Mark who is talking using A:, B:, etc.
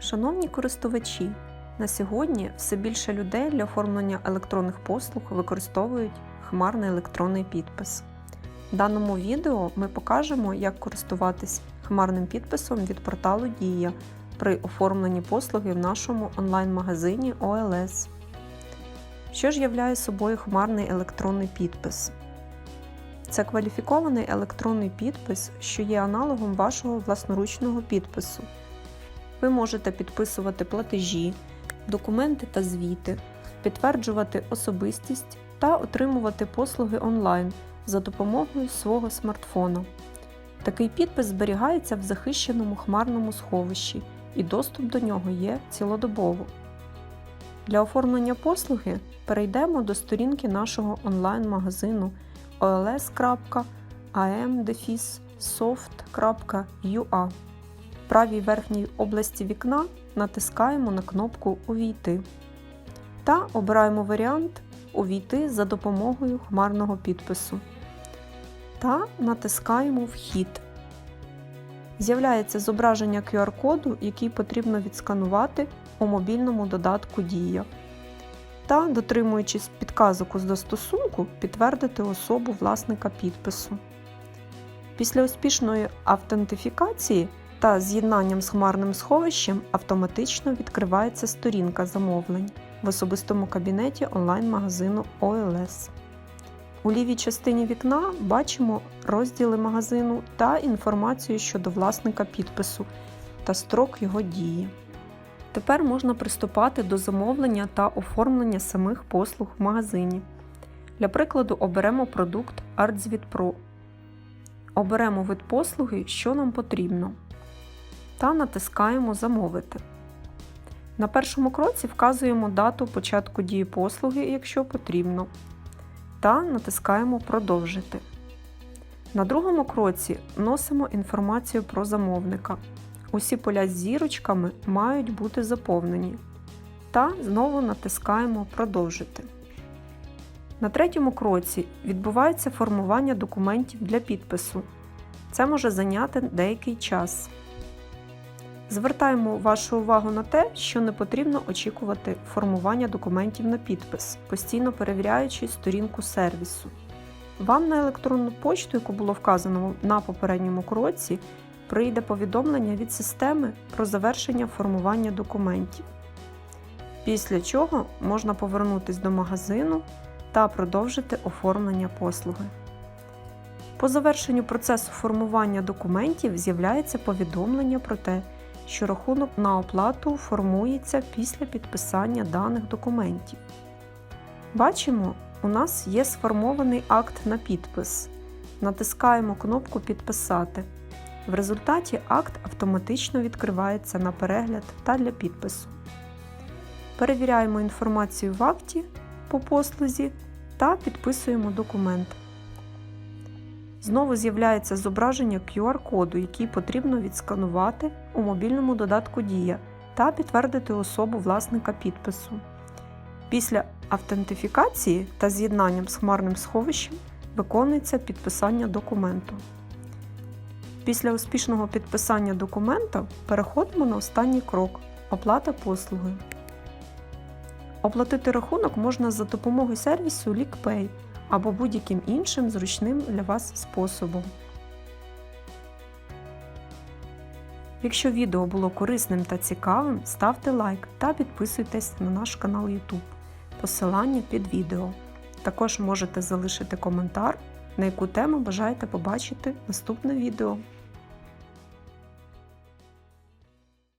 A: Шановні користувачі, на сьогодні все більше людей для оформлення електронних послуг використовують хмарний електронний підпис. В даному відео ми покажемо, як користуватись хмарним підписом від порталу Дія при оформленні послуги в нашому онлайн-магазині OLS. Що ж являє собою хмарний електронний підпис? Це кваліфікований електронний підпис, що є аналогом вашого власноручного підпису. Ви можете підписувати платежі, документи та звіти, підтверджувати особистість та отримувати послуги онлайн за допомогою свого смартфона. Такий підпис зберігається в захищеному хмарному сховищі, і доступ до нього є цілодобово. Для оформлення послуги перейдемо до сторінки нашого онлайн-магазину ols.am-soft.ua. Правій верхній області вікна натискаємо на кнопку Увійти та обираємо варіант Увійти за допомогою хмарного підпису та натискаємо Вхід. З'являється зображення QR-коду, який потрібно відсканувати у мобільному додатку Дія. Та, дотримуючись підказок з застосунку, підтвердити особу власника підпису. Після успішної автентифікації та з'єднанням з хмарним сховищем автоматично відкривається сторінка замовлень в особистому кабінеті онлайн-магазину OLS. У лівій частині вікна бачимо розділи магазину та інформацію щодо власника підпису та строк його дії. Тепер можна приступати до замовлення та оформлення самих послуг в магазині. Для прикладу, оберемо продукт ArtZvit. Оберемо вид послуги, що нам потрібно, та натискаємо Замовити. На першому кроці вказуємо дату початку дії послуги, якщо потрібно, та натискаємо Продовжити. На другому кроці вносимо інформацію про замовника. Усі поля з зірочками мають бути заповнені. Та знову натискаємо Продовжити. На третьому кроці відбувається формування документів для підпису. Це може зайняти деякий час. Звертаємо вашу увагу на те, що не потрібно очікувати формування документів на підпис, постійно перевіряючи сторінку сервісу. Вам на електронну почту, яку було вказано на попередньому кроці, прийде повідомлення від системи про завершення формування документів. Після чого можна повернутися до магазину та продовжити оформлення послуги. По завершенню процесу формування документів з'являється повідомлення про те, що рахунок на оплату формується після підписання даних документів. Бачимо, у нас є сформований акт на підпис. Натискаємо кнопку Підписати. В результаті акт автоматично відкривається на перегляд та для підпису. Перевіряємо інформацію в акті по послузі та підписуємо документ. Знову з'являється зображення QR-коду, який потрібно відсканувати у мобільному додатку Дія та підтвердити особу власника підпису. Після автентифікації та з'єднанням з хмарним сховищем виконується підписання документу. Після успішного підписання документа переходимо на останній крок оплата послуги. Оплатити рахунок можна за допомогою сервісу LeakPay або будь-яким іншим зручним для вас способом. Якщо відео було корисним та цікавим, ставте лайк та підписуйтесь на наш канал YouTube. Посилання під відео. Також можете залишити коментар, на яку тему бажаєте побачити наступне відео.